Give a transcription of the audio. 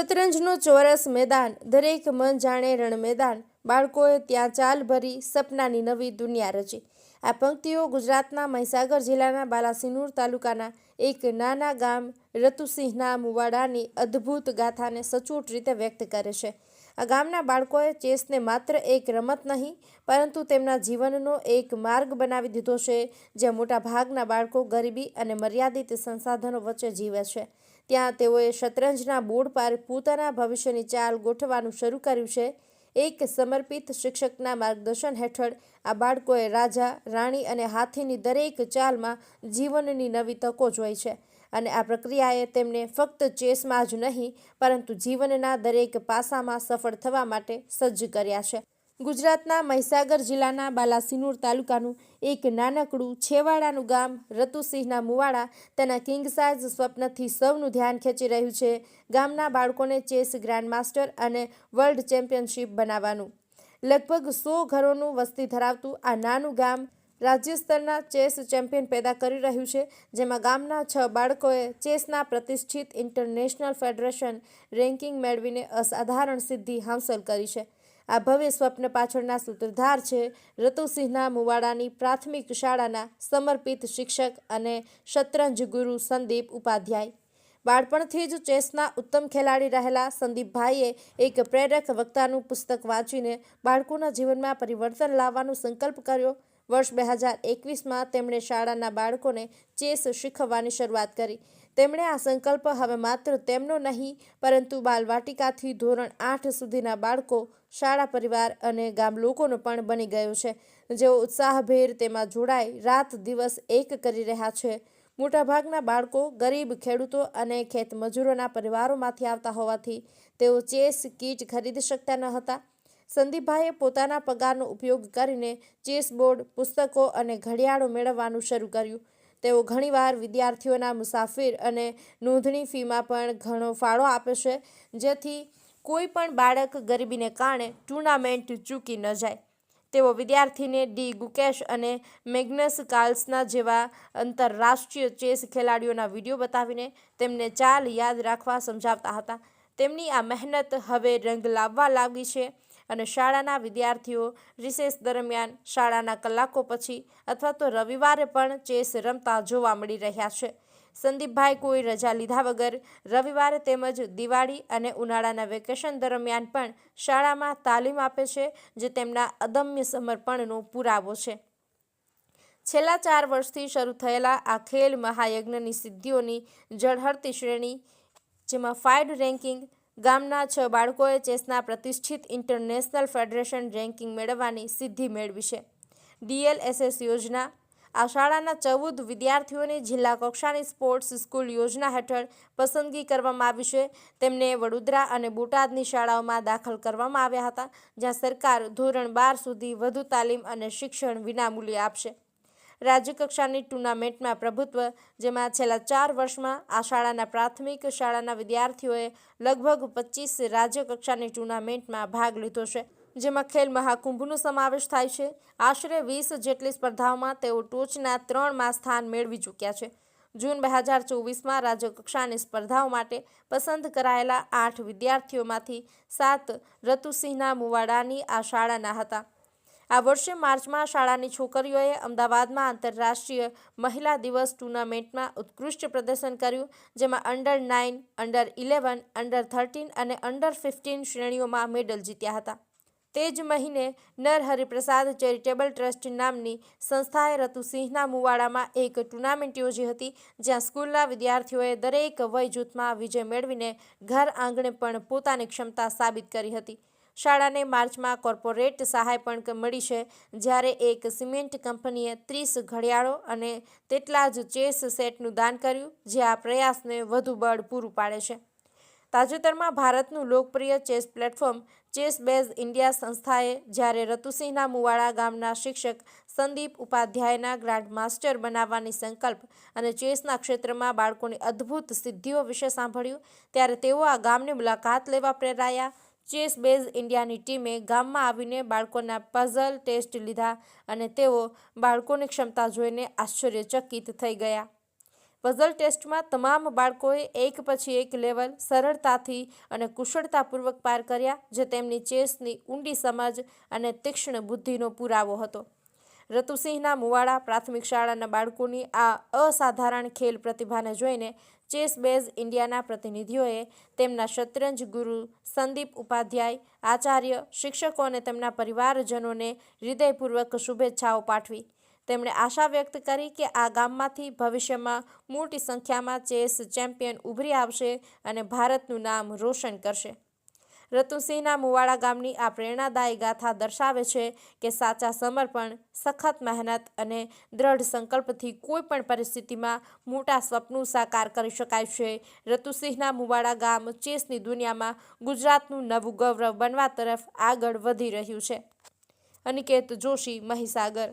શતરંજનું ચોરસ મેદાન, દરેક મન જાણે રણ મેદાન. બાળકોએ ત્યાં ચાલ ભરી સપનાની નવી દુનિયા રચી. આ પંક્તિઓ ગુજરાતના મહીસાગર જિલ્લાના બાલાસિનુર તાલુકાના એક નાના ગામ રતુસિંહના મુવાડાની અદ્ભુત ગાથાને સચોટ રીતે વ્યક્ત કરે છે. આ ગામના બાળકોએ ચેસને માત્ર એક રમત નહીં, પરંતુ તેમના જીવનનો એક માર્ગ બનાવી દીધો છે, જ્યાં મોટા ભાગના બાળકો ગરીબી અને મર્યાદિત સંસાધનો વચ્ચે જીવે છે. ત્યાં તેઓએ શતરંજના બોર્ડ પર પોતાના ભવિષ્યની ચાલ ગોઠવવાનું શરૂ કર્યું છે. એક સમર્પિત શિક્ષકના માર્ગદર્શન હેઠળ આ બાળકોએ રાજા, રાણી અને હાથીની દરેક ચાલમાં જીવનની નવી તકો જોઈ છે અને આ પ્રક્રિયાએ તેમને ફક્ત ચેસમાં જ નહીં, પરંતુ જીવનના દરેક પાસામાં સફળ થવા માટે સજ્જ કર્યા છે. ગુજરાતના મહીસાગર જિલ્લાના બાલાસિનોર તાલુકાનું એક નાનકડું છેવાડાનું ગામ રતુસિંહના મુવાડા તેના કિંગ સાઇઝ સ્વપ્નથી સૌનું ધ્યાન ખેંચી રહ્યું છે. ગામના બાળકોને ચેસ ગ્રાન્ડ માસ્ટર અને વર્લ્ડ ચેમ્પિયનશિપ બનાવવાનું. લગભગ સો ઘરોનું વસ્તી ધરાવતું આ નાનું ગામ રાજ્ય સ્તરના ચેસ ચેમ્પિયન પેદા કરી રહ્યું છે, જેમાં ગામના છ બાળકોએ ચેસના પ્રતિષ્ઠિત ઇન્ટરનેશનલ ફેડરેશન રેન્કિંગ મેળવીને અસાધારણ સિદ્ધિ હાંસલ કરી છે. આ ભવ્ય સ્વપ્ન પાછળના સૂત્રધાર છે. રતુસિંહના મુવાડાની પ્રાથમિક શાળાના સમર્પિત શિક્ષક અને શતરંજ ગુરુ સંદીપ ઉપાધ્યાય. બાળપણથી જ ચેસના ઉત્તમ ખેલાડી રહેલા સંદીપભાઈએ એક પ્રેરક વક્તાનું પુસ્તક વાંચીને બાળકોના જીવનમાં પરિવર્તન લાવવાનો સંકલ્પ કર્યો. વર્ષ બે હજાર એકવીસમાં તેમણે શાળાના બાળકોને ચેસ શીખવવાની શરૂઆત કરી. તેમણે આ સંકલ્પ હવે માત્ર તેમનો નહીં, પરંતુ બાલવાટિકાથી ધોરણ આઠ સુધીના બાળકો, શાળા પરિવાર અને ગામ લોકોનો પણ બની ગયો છે. જેઓ ઉત્સાહભેર તેમાં જોડાઈ રાત દિવસ એક કરી રહ્યા છે. મોટાભાગના બાળકો ગરીબ ખેડૂતો અને ખેતમજૂરોના પરિવારોમાંથી આવતા હોવાથી તેઓ ચેસ કીટ ખરીદી શકતા ન હતા. સંદીપભાઈએ પોતાના પગારનો ઉપયોગ કરીને ચેસ બોર્ડ, પુસ્તકો અને ઘડિયાળો મેળવવાનું શરૂ કર્યું. તેઓ ઘણીવાર વિદ્યાર્થીઓના મુસાફિર અને નોંધણી ફીમાં પણ ઘણો ફાળો આપે છે, જેથી કોઈ પણ બાળક ગરીબીને કારણે ટુર્નામેન્ટ ચૂકી ન જાય. તેઓ વિદ્યાર્થીને ડી. ગુકેશ અને મેગ્નસ કાર્લ્સના જેવા આંતરરાષ્ટ્રીય ચેસ ખેલાડીઓના વીડિયો બતાવીને તેમને ચાલ યાદ રાખવા સમજાવતા હતા. તેમની આ મહેનત હવે રંગ લાવવા લાગી છે. અને શાળાના વિદ્યાર્થીઓ રિસેસ દરમિયાન શાળાના કલાકો પછી અથવા તો રવિવારે પણ ચેસ રમતા જોવા મળી રહ્યા છે. સંદીપભાઈ કોઈ રજા લીધા વગર રવિવારે તેમજ દિવાળી અને ઉનાળાના વેકેશન દરમિયાન પણ શાળામાં તાલીમ આપે છે, જે તેમના અદમ્ય સમર્પણનો પુરાવો છે. છેલ્લા ચાર વર્ષથી શરૂ થયેલા આ ખેલ મહાયજ્ઞની સિદ્ધિઓની ઝળહળતી શ્રેણી, જેમાં ફાઇડ રેન્કિંગ ગામના છ બાળકોએ ચેસના પ્રતિષ્ઠિત ઇન્ટરનેશનલ ફેડરેશન રેન્કિંગ મેળવવાની સિદ્ધિ મેળવી છે. ડીએલએસએસ યોજના. આ શાળાના ચૌદ વિદ્યાર્થીઓની જિલ્લા કક્ષાની સ્પોર્ટ્સ સ્કૂલ યોજના હેઠળ પસંદગી કરવામાં આવી છે. તેમને વડોદરા અને બોટાદની શાળાઓમાં દાખલ કરવામાં આવ્યા હતા, જ્યાં સરકાર ધોરણ બાર સુધી વધુ તાલીમ અને શિક્ષણ વિનામૂલ્યે આપશે. રાજ્યકક્ષાની ટુર્નામેન્ટમાં પ્રભુત્વ, જેમાં છેલ્લા ચાર વર્ષમાં આ શાળાના પ્રાથમિક શાળાના વિદ્યાર્થીઓએ લગભગ પચીસ રાજ્યકક્ષાની ટુર્નામેન્ટમાં ભાગ લીધો છે, જેમાં ખેલ મહાકુંભનો સમાવેશ થાય છે. આશરે વીસ જેટલી સ્પર્ધાઓમાં તેઓ ટોચના ત્રણમાં સ્થાન મેળવી ચૂક્યા છે. જૂન બે હજાર ચોવીસમાં રાજ્યકક્ષાની સ્પર્ધાઓ માટે પસંદ કરાયેલા આઠ વિદ્યાર્થીઓમાંથી સાત રતુસિંહના મુવાડાની આ શાળાના હતા. આ વર્ષે માર્ચમાં શાળાની છોકરીઓએ અમદાવાદમાં આંતરરાષ્ટ્રીય મહિલા દિવસ ટુર્નામેન્ટમાં ઉત્કૃષ્ટ પ્રદર્શન કર્યું, જેમાં under nine, under eleven, under thirteen અને અંડર ફિફ્ટીન શ્રેણીઓમાં મેડલ જીત્યા હતા. તે જ મહિને નર હરિપ્રસાદ ચેરિટેબલ ટ્રસ્ટ નામની સંસ્થાએ રતુસિંહના મુવાડામાં એક ટુર્નામેન્ટ યોજી હતી, જ્યાં સ્કૂલના વિદ્યાર્થીઓએ દરેક વય જૂથમાં વિજય મેળવીને ઘર આંગણે પણ પોતાની ક્ષમતા સાબિત કરી હતી. શાળાને માર્ચમાં કોર્પોરેટ સહાય પણ મળી છે, જ્યારે એક સિમેન્ટ કંપનીએ ત્રીસ ઘડિયાળો અને તેટલા જ ચેસ સેટનું દાન કર્યું, જે આ પ્રયાસને વધુ બળ પૂરું પાડે છે. તાજેતરમાં ભારતનું લોકપ્રિય chess platform chess base India સંસ્થાએ જ્યારે રતુસિંહના મુવાડા ગામના શિક્ષક સંદીપ ઉપાધ્યાયના ગ્રાન્ડ માસ્ટર બનાવવાની સંકલ્પ અને ચેસના ક્ષેત્રમાં બાળકોની અદ્ભુત સિદ્ધિઓ વિશે સાંભળ્યું, ત્યારે તેઓ આ ગામની મુલાકાત લેવા પ્રેરાયા. ચેસ બેઝ ઇન્ડિયાની ટીમે ગામમાં આવીને બાળકોના પઝલ ટેસ્ટ લીધા અને તેઓ બાળકોની ક્ષમતા જોઈને આશ્ચર્યચકિત થઈ ગયા. પઝલ ટેસ્ટમાં તમામ બાળકોએ એક પછી એક લેવલ સરળતાથી અને કુશળતાપૂર્વક પાર કર્યા, જે તેમની ચેસની ઊંડી સમજ અને તીક્ષ્ણ બુદ્ધિનો પુરાવો હતો. રતુસિંહના મુવાડા પ્રાથમિક શાળાના બાળકોની આ અસાધારણ ખેલ પ્રતિભાને જોઈને ચેસ બેઝ ઇન્ડિયાના પ્રતિનિધિઓએ તેમના શતરંજ ગુરુ સંદીપ ઉપાધ્યાય, આચાર્ય, શિક્ષકો અને તેમના પરિવારજનોને હૃદયપૂર્વક શુભેચ્છાઓ પાઠવી. તેમણે આશા વ્યક્ત કરી કે આ ગામમાંથી ભવિષ્યમાં મોટી સંખ્યામાં ચેસ ચેમ્પિયન ઉભરી આવશે અને ભારતનું નામ રોશન કરશે. રતુસિંહના મુવાડા ગામની આ પ્રેરણાદાયી ગાથા દર્શાવે છે કે સાચા સમર્પણ, સખત મહેનત અને દ્રઢ સંકલ્પથી કોઈ પણ પરિસ્થિતિમાં મોટા સ્વપ્નું સાકાર કરી શકાય છે. રતુસિંહના મુવાડા ગામ ચેસની દુનિયામાં ગુજરાતનું નવું ગૌરવ બનવા તરફ આગળ વધી રહ્યું છે. અનિકેત જોશી, મહીસાગર.